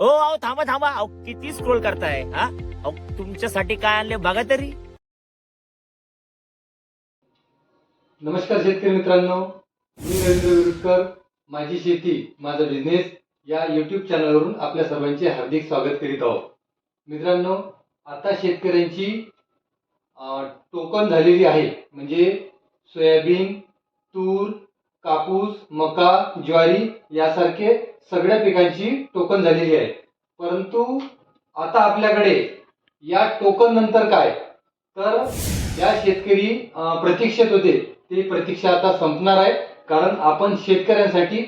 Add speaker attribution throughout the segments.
Speaker 1: हो अहो थांबा थांबा. अहो किती स्क्रोल करताय हा? अहो तुमच्यासाठी काय आणले बघा तरी.
Speaker 2: नमस्कार शेतकरी मित्रांनो. मी रवींद्र विरुटकर माझी शेती माझा बिझनेस या युट्यूब चॅनलवरून आपल्या सर्वांचे हार्दिक स्वागत करीत आहोत. मित्रांनो आता शेतकऱ्यांची टोकन झालेली आहे. म्हणजे सोयाबीन तूर कापूस मका ज्वारी यासारखे सगळ्या पिकांची टोकन झालेली आहे. परंतु आता आपल्याकडे या टोकन नंतर काय? तर या शेतकरी प्रतीक्षेत होते ते प्रतीक्षा आता संपणार आहे. कारण आपण शेतकऱ्यांसाठी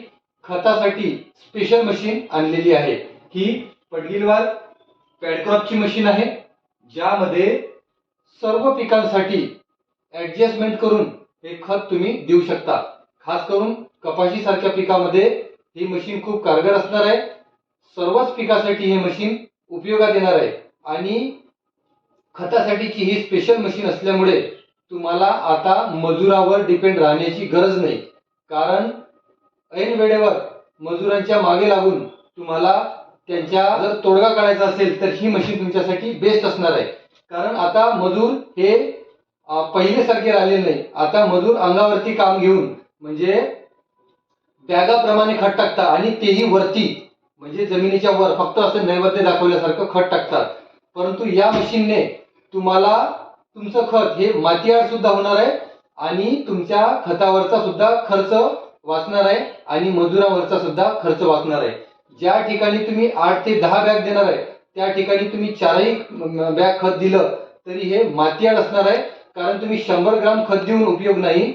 Speaker 2: खतासाठी स्पेशल मशीन आणलेली आहे. ही पडगिलवाल पॅडक्रॉपची मशीन आहे. ज्यामध्ये सर्व पिकांसाठी ॲडजस्टमेंट करून हे खत तुम्ही देऊ शकता. खास करून कपाशी सारख्या पिकामध्ये ही मशीन खूप कारगर असणार आहे. सर्वच पिकासाठी हे मशीन उपयोगात येणार आहे. आणि खतासाठीची ही स्पेशल मशीन असल्यामुळे तुम्हाला आता मजुरावर डिपेंड राहण्याची गरज नाही. कारण ऐन वेळेवर मजुरांच्या मागे लागून तुम्हाला त्यांच्या जर तोडगा काढायचा असेल तर ही मशीन तुमच्यासाठी बेस्ट असणार आहे. कारण आता मजूर हे पहिल्यासारखे पहिलेसारखे राहिले नाही. आता मजूर अंगावरती काम घेऊन म्हणजे बॅगाप्रमाणे खत टाकतात आणि तेही वरती म्हणजे जमिनीच्या वर फक्त असं नैवेद्य दाखवल्यासारखं खत टाकतात. परंतु या मशीनने तुम्हाला तुमचं खत हे मातीआड सुद्धा होणार आहे आणि तुमच्या खतावरचा सुद्धा खर्च वाचणार आहे आणि मजुरावरचा सुद्धा खर्च वाचणार आहे. ज्या ठिकाणी तुम्ही आठ ते दहा बॅग देणार आहे त्या ठिकाणी तुम्ही चारही बॅग खत दिलं तरी हे मातीआड असणार आहे. कारण तुम्ही शंभर ग्राम खत देऊन उपयोग नाही.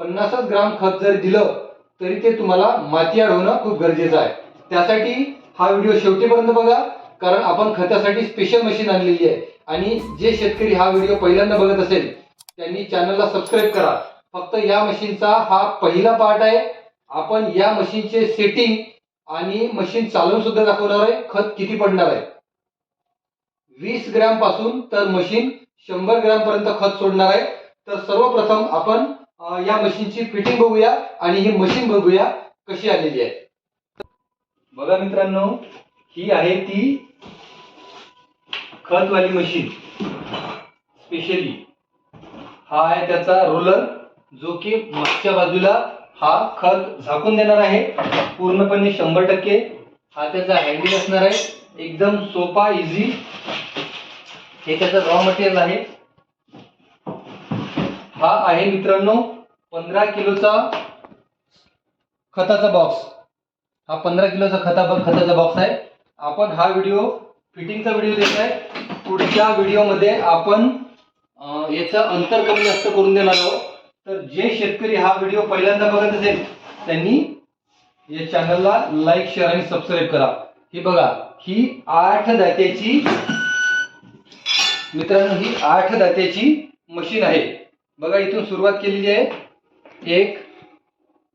Speaker 2: पन्नासच ग्राम खत जर दिलं तरी ते तुम्हाला मातीयाड होणं खूप गरजेचं आहे. त्यासाठी हा व्हिडिओ शेवटीपर्यंत बघा कारण आपण खतासाठी स्पेशल मशीन आणलेली आहे. आणि जे शेतकरी हा व्हिडिओ पहिल्यांदा बघत असेल त्यांनी चॅनलला सबस्क्राईब करा. फक्त या मशीनचा हा पहिला पार्ट आहे. आपण या मशीनचे सेटिंग आणि मशीन चालवून सुद्धा दाखवणार आहे. खत किती पडणार आहे? वीस ग्रॅमपासून तर मशीन शंभर ग्रॅम पर्यंत खत सोडणार आहे. तर सर्वप्रथम आपण या मशीनची फिटिंग बघूया आणि ही मशीन बघूया कशी आलेली आहे. बघा मित्रांनो ही आहे ती खतवाली मशीन स्पेशली हा आहे त्याचा रोलर जो की मागच्या बाजूला हा खत झाकून देणार आहे. पूर्णपणे शंभर टक्के. हा त्याचा हँडल असणार आहे. एकदम सोपा इझी हे त्याचं रॉ मटेरियल आहे. हा आहे मित्रांनो पंधरा किलोचा खताचा बॉक्स हा पंधरा किलोचा खता खताचा बॉक्स आहे. आपण हा व्हिडिओ फिटिंगचा व्हिडिओ देत आहे. पुढच्या व्हिडिओमध्ये आपण याचं अंतर कमी जास्त करून देणार आहोत. तर जे शेतकरी हा व्हिडिओ पहिल्यांदा बघत असेल त्यांनी या चॅनलला लाईक शेअर आणि सबस्क्राईब करा. ही बघा ही आठ दात्याची मित्रांनो ही आठ दात्याची मशीन आहे. बघा इथून सुरुवात केलेली आहे. एक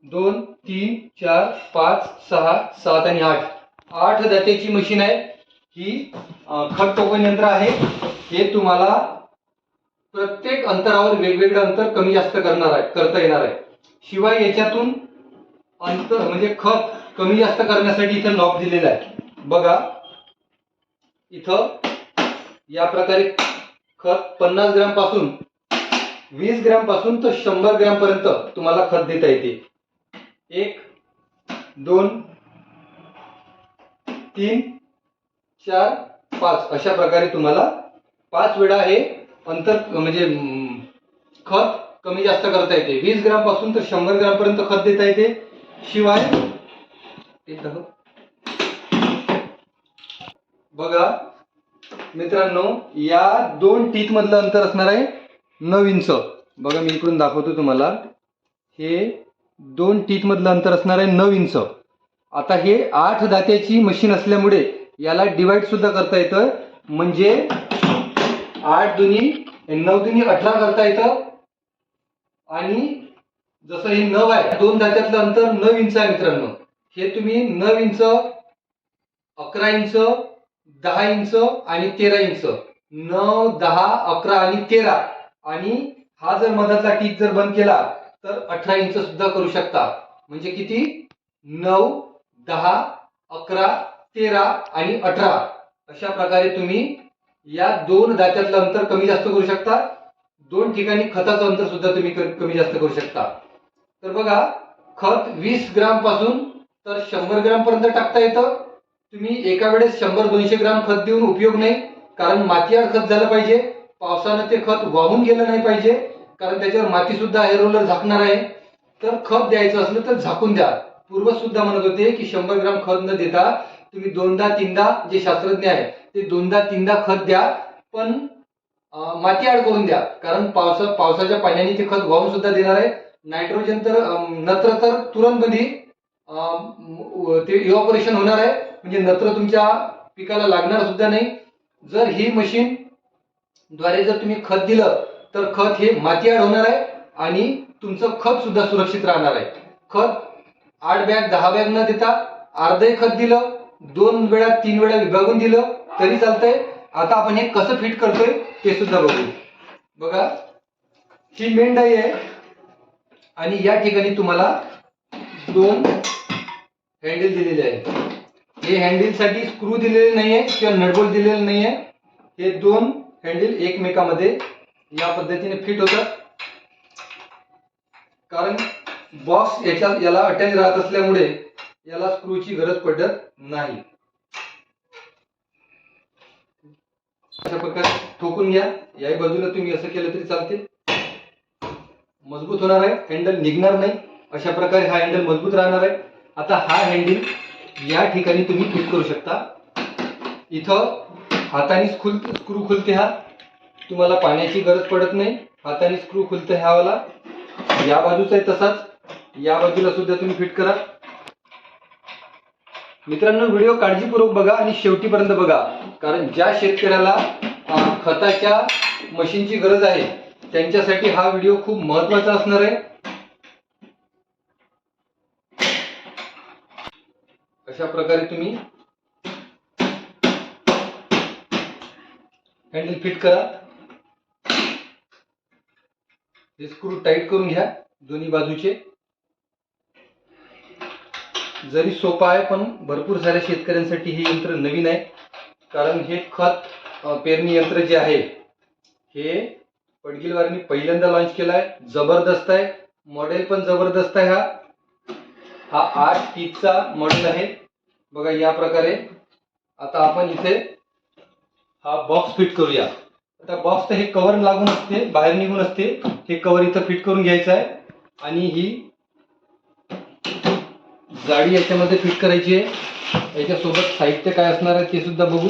Speaker 2: दोन तीन चार पाच सहा सात आणि आठ. आठ दात्याची मशीन आहे. ही खत टोकन यंत्र आहे. हे तुम्हाला प्रत्येक अंतरावर वेगवेगळं अंतर कमी जास्त करणार आहे करता येणार आहे. शिवाय याच्यातून अंतर म्हणजे खत कमी जास्त करण्यासाठी इथं नॉब दिलेला आहे. बघा इथं या प्रकारे खत पन्नास ग्रॅमपासून वीस ग्रॅमपासून तर शंभर ग्रॅम पर्यंत तुम्हाला खत देता येते. एक दोन तीन चार पाच. अशा प्रकारे तुम्हाला पाच वेळा हे अंतर म्हणजे खत कमी जास्त करता येते. वीस ग्रामपासून तर शंभर ग्राम पर्यंत खत देता येते. शिवाय बघा मित्रांनो या दोन टीत मधलं अंतर असणार आहे. नऊ इंच बघा मी इकडून दाखवतो तुम्हाला. हे दोन टीथ मधलं अंतर असणार आहे नऊ इंच आता हे आठ दात्याची मशीन असल्यामुळे याला डिवाइड सुद्धा करता येतं. म्हणजे आठ दुनी नऊ दुनी अठरा करता येतं. आणि जसं हे नव आहे दोन दात्यातलं अंतर नऊ इंच आहे मित्रांनो. हे तुम्ही नऊ इंच अकरा इंच दहा इंच आणि तेरा इंच नऊ दहा अकरा आणि तेरा. आणि हा जर मधातला टीप जर बंद केला तर अठरा इंच सुद्धा करू शकता. म्हणजे किती? नऊ दहा अकरा तेरा आणि अठरा. अशा प्रकारे तुम्ही या दोन दात्यातलं अंतर कमी जास्त करू शकता. दोन ठिकाणी खताचं अंतर सुद्धा तुम्ही कमी जास्त करू शकता. तर बघा खत वीस ग्रामपासून तर शंभर ग्राम पर्यंत टाकता येतं. तुम्ही एका वेळेस शंभर दोनशे ग्राम खत देऊन उपयोग नाही कारण मातीआड खत झालं पाहिजे. पावसानं ते खत वाहून गेलं नाही पाहिजे कारण त्याच्यावर माती सुद्धा एअर रोलर झाकणार आहे. तर खत द्यायचं असलं तर झाकून द्या. पूर्व सुद्धा म्हणत होते की शंभर ग्राम खत न देता तुम्ही दोनदा तीनदा जे शास्त्रज्ञ आहे ते दोनदा तीनदा खत द्या पण माती आड करून द्या. कारण पावसा पावसाच्या पाण्याने ते खत वाहून सुद्धा देणार आहे. नायट्रोजन तर नत्र तर तुरंत मध्ये ते इव्हॉपरेशन होणार आहे. म्हणजे नत्र तुमच्या पिकाला लागणार सुद्धा नाही. जर ही मशीन द्वारे जर तुम्ही खत दिलं तर खत हे माती आड होणार आहे आणि तुमचं खत सुद्धा सुरक्षित राहणार आहे. खत आठ बॅग दहा बॅग न देता अर्धे खत दिलं दोन वेळा तीन वेळा विभागून दिलं तरी चालतंय. आता आपण हे कसं फिट करतोय ते सुद्धा बघू. बघा ही मेंढाई आहे आणि या ठिकाणी तुम्हाला दोन हँडल दिलेले आहे हे हँडलसाठी स्क्रू दिलेले नाहीये किंवा नटबोल्ट दिलेले नाहीये. हे दोन हँडल एकमेकामध्ये या पद्धतीने फिट होतात कारण बॉक्स याच्या याला अटॅच राहत असल्यामुळे याला स्क्रूची गरज पडत नाही. अशा प्रकारे ठोकून घ्या. याही बाजूला तुम्ही असं केलं तरी चालते. मजबूत होणार आहे. हँडल निघणार नाही. अशा प्रकारे हा हँडल मजबूत राहणार आहे. आता हा हँडल या ठिकाणी तुम्ही फिट करू शकता. इथं हाताने खुल स्क्रू खुलते हा. तुम्हाला पाण्याची गरज पडत नाही. हाताने स्क्रू खुलते ह्यावाला वाला. या बाजूचा आहे तसाच. या बाजूला सुद्धा तुम्ही फिट करा. मित्रांनो व्हिडिओ काळजीपूर्वक बघा आणि शेवटीपर्यंत बघा. कारण ज्या शेतकऱ्याला खताच्या मशीनची गरज आहे त्यांच्यासाठी हा व्हिडिओ खूप महत्त्वाचा असणार आहे. अशा प्रकारे तुम्ही हँडल फिट करा. हे स्क्रू टाईट करून घ्या दोन्ही बाजूचे. जरी सोपं आहे पण भरपूर साऱ्या शेतकऱ्यांसाठी हे यंत्र नवीन आहे. कारण हे खत पेरणी यंत्र जे आहे हे पडगिलवारांनी पहिल्यांदा लॉन्च केलं आहे जबरदस्त आहे. मॉडेल पण जबरदस्त आहे हा. हा आठ तीसचा मॉडेल आहे. बघा या प्रकारे. आता आपण इथे हा बॉक्स फिट करूया. आता बॉक्स तर हे कवर लागून असते बाहेर निघून असते. हे कवर इथं फिट करून घ्यायचं आहे. आणि ही जाडी याच्यामध्ये फिट करायची आहे. याच्यासोबत साहित्य काय असणार आहे ते सुद्धा बघू.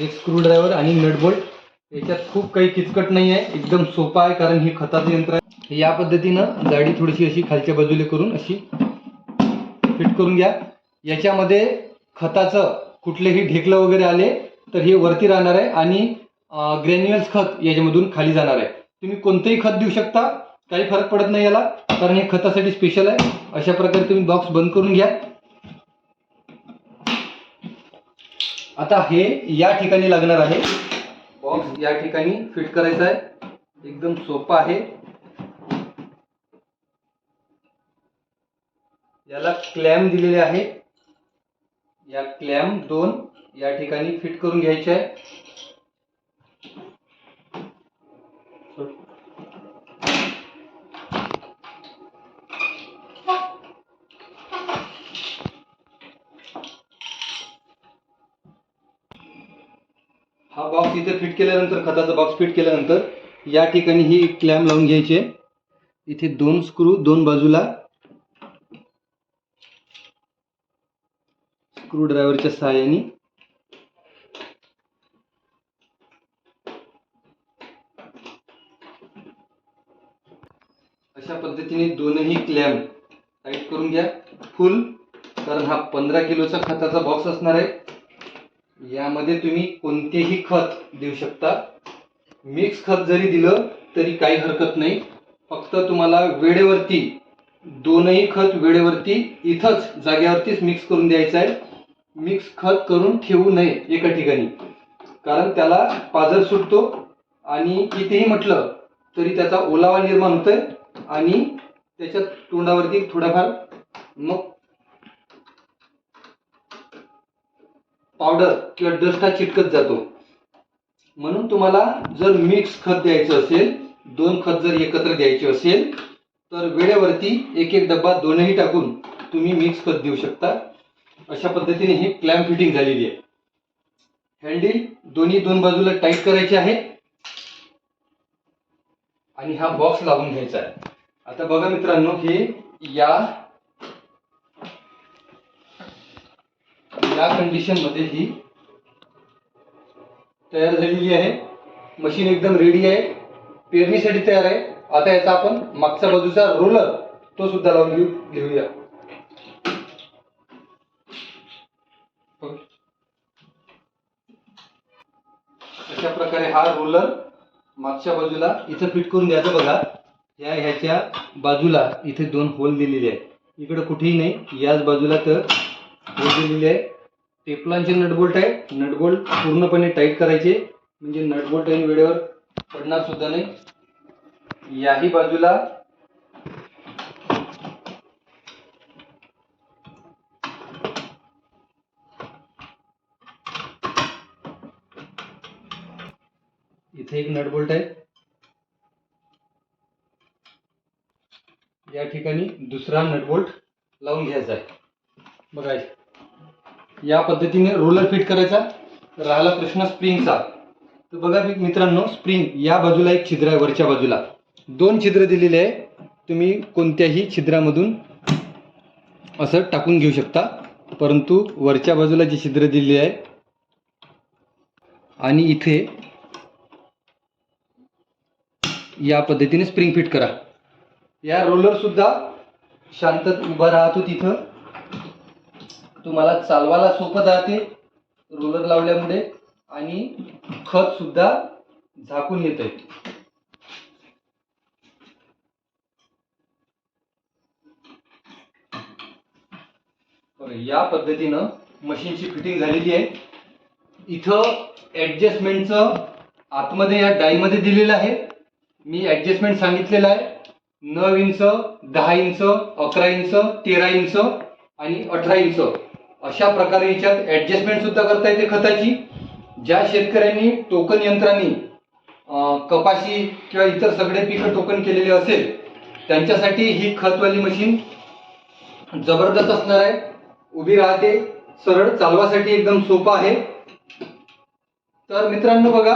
Speaker 2: एक स्क्रूड्रायव्हर आणि नटबोल्ट याच्यात खूप काही किचकट नाही आहे. एकदम सोपा आहे कारण हे खताचं यंत्र आहे. या पद्धतीनं जाडी थोडीशी अशी खालच्या बाजूला करून अशी फिट करून घ्या. याच्यामध्ये खताचं कुठलेही ढेकलं वगैरे आले तर हे वरती राहणार आहे आणि ग्रॅन्युअल्स खत याच्यामधून खाली जाणार आहे. तुम्ही कोणतंही खत देऊ शकता काही फरक पडत नाही याला कारण हे खतासाठी स्पेशल आहे. अशा प्रकारे तुम्ही बॉक्स बंद करून घ्या. आता हे या ठिकाणी लागणार आहे. बॉक्स या ठिकाणी फिट करायचा आहे. एकदम सोपा आहे. याला क्लॅम दिलेले आहे. या क्लॅम दोन या ठिकाणी फिट करून घ्यायचे आहे. हा बॉक्स इथे फिट केल्यानंतर खताचा बॉक्स फिट केल्यानंतर या ठिकाणी ही क्लॅम लावून घ्यायची आहे. इथे दोन स्क्रू दोन बाजूला स्क्रूड्रायव्हरच्या सहाय्याने अशा पद्धतीने दोनही क्लॅम टाईट करून घ्या. फुल कारण हा पंधरा किलोचा खताचा बॉक्स असणार आहे. यामध्ये तुम्ही कोणतेही खत देऊ शकता. मिक्स खत जरी दिलं तरी काही हरकत नाही. फक्त तुम्हाला वेळेवरती दोनही खत वेळेवरती इथंच जागेवरतीच मिक्स करून द्यायचं आहे. मिक्स खत करून ठेवू नये एका ठिकाणी. कारण त्याला पाजर सुटतो आणि कितीही म्हटलं तरी त्याचा ओलावा निर्माण होतोय आणि त्याच्या तोंडावरती थोडाफार मग पावडर किंवा डस्ट हा चिटकत जातो. म्हणून तुम्हाला जर मिक्स खत द्यायचं असेल दोन खत जर एकत्र द्यायचे असेल तर वेळेवरती एक एक डब्बा दोनही टाकून तुम्ही मिक्स खत देऊ शकता. अशा पद्धतीने ही क्लॅम्प फिटिंग झालेली आहे. हँडल दोन्ही दोन बाजूला टाईट करायचे आहे. आणि हा बॉक्स लावून घ्यायचा आहे. आता बघा मित्रांनो हे या या कंडिशनमध्ये ही तयार झालेली आहे. मशीन एकदम रेडी आहे. पेरणीसाठी तयार आहे. आता याचा आपण मागच्या बाजूचा रोलर तो सुद्धा लावून घेऊ घेऊया. रोलर मागच्या बाजूला इथं फिट करून द्यायचं बघा. या ह्याच्या बाजूला इथे दोन होल दिलेले आहे इकडे कुठेही नाही याच बाजूला तर होल दिलेले आहे टेपलांचे नटबोल्ट आहे. नटबोल्ट पूर्णपणे टाईट करायचे. म्हणजे नटबोल्ट आणि वेळेवर पडणार सुद्धा नाही. याही बाजूला इथे एक नटबोल्ट आहे. या ठिकाणी दुसरा नटबोल्ट लावून घ्यायचा आहे. बघा या पद्धतीने रोलर फिट करायचा राहिला प्रश्न स्प्रिंगचा तर बघा मी- मित्रांनो स्प्रिंग या बाजूला एक छिद्र आहे वरच्या बाजूला. दोन छिद्र दिलेले आहे. तुम्ही कोणत्याही छिद्रामधून असं टाकून घेऊ शकता. परंतु वरच्या बाजूला जी छिद्र दिलेली आहे आणि इथे या पद्धतीने स्प्रिंग फिट करा. या रोलर सुद्धा शांतत उभा राहतो तिथं. तुम्हाला चालवायला सोपं राहते रोलर लावल्यामुळे आणि खत सुद्धा झाकून येत आहे या पद्धतीनं मशीनची फिटिंग झालेली आहे. इथं ॲडजस्टमेंटचं आतमध्ये या डाईमध्ये दिलेलं आहे. मी ॲडजस्टमेंट सांगितलेलं आहे. नऊ इंच दहा इंच अकरा इंच तेरा इंच आणि अठरा इंच. अशा प्रकारे याच्यात ॲडजस्टमेंट सुद्धा करता येते खताची. ज्या शेतकऱ्यांनी टोकन यंत्रांनी कपाशी किंवा इतर सगळे पिकं टोकन केलेले असेल त्यांच्यासाठी ही खतवाली मशीन जबरदस्त असणार आहे. उभी राहते सरळ चालवासाठी एकदम सोपा आहे. तर मित्रांनो बघा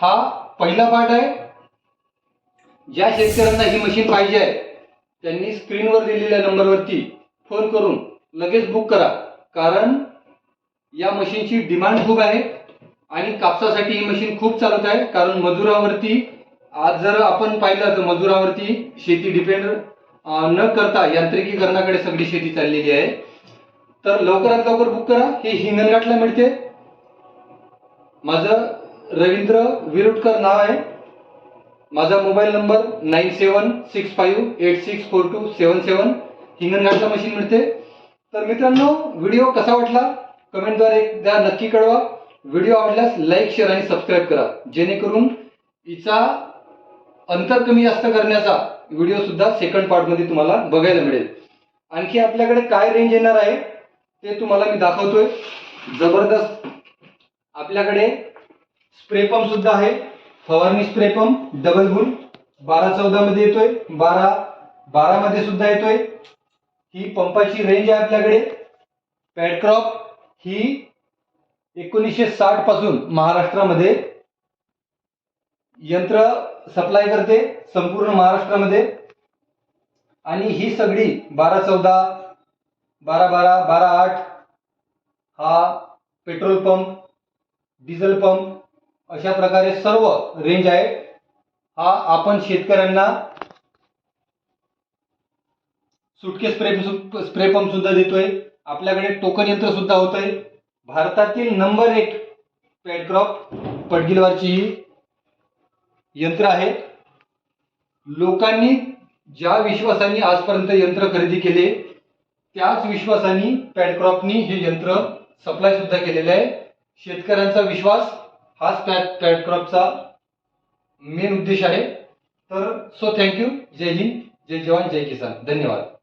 Speaker 2: हा पहिला पार्ट आहे. ज्या शेतकऱ्यांना ही मशीन पाहिजे आहे त्यांनी स्क्रीनवर दिलेल्या नंबरवरती फोन करून लगेच बुक करा. कारण या मशीनची डिमांड खूप आहे आणि कापसासाठी ही मशीन खूप चालत आहे. कारण मजुरावरती आज जर आपण पाहिलं तर मजुरावरती शेती डिपेंड न करता यांत्रिकीकरणाकडे सगळी शेती चाललेली आहे. तर लवकरात लवकर बुक करा. हे हिंगणघाटला मिळते. माझं रवींद्र विरुटकर नाव आहे. माझा mobile number nine seven six five eight six four two seven seven हिंगणघाटला machine मिळते. तर मित्रांनो व्हिडिओ कसा वाटला? कमेंटद्वारे एकदा नक्की कळवा. व्हिडिओ आवडल्यास लाईक शेअर आणि सबस्क्राईब करा. जेणेकरून हिचा अंतर कमी जास्त करण्याचा व्हिडिओ सुद्धा सेकंड पार्टमध्ये तुम्हाला बघायला मिळेल. आणखी आपल्याकडे काय रेंज येणार आहे ते तुम्हाला मी दाखवतोय. जबरदस्त आपल्याकडे स्प्रे पंप सुद्धा आहे. फवारणी स्प्रे पंप डबल गुण बारा चौदा मध्ये येतोय. बारा बारा मध्ये सुद्धा येतोय. ही पंपाची रेंज आहे आपल्याकडे. पॅडक्रॉप ही एकोणीसशे साठपासून महाराष्ट्रामध्ये यंत्र सप्लाय करते. संपूर्ण महाराष्ट्रामध्ये. आणि ही सगळी बारा चौदा बारा बारा बारा आठ हा पेट्रोल पंप डिझेल पंप अशा प्रकारे सर्व रेंज आहे हा आपण शेतकऱ्यांना सुटके स्प्रे स्प्रे पंप सुद्धा देतोय. आपल्याकडे टोकन यंत्र सुद्धा होतंय. भारतातील नंबर एक पॅडक्रॉप पडगिलवारची ही यंत्र आहे. लोकांनी ज्या विश्वासाने आजपर्यंत यंत्र खरेदी केले त्याच विश्वासाने पॅडक्रॉपनी हे यंत्र सप्लाय सुद्धा केलेले आहे. शेतकऱ्यांचा विश्वास हाच पॅट पॅट क्रॉपचा मेन उद्देश आहे. तर सो थँक्यू जय हिंद. जय जवान जय किसान. धन्यवाद.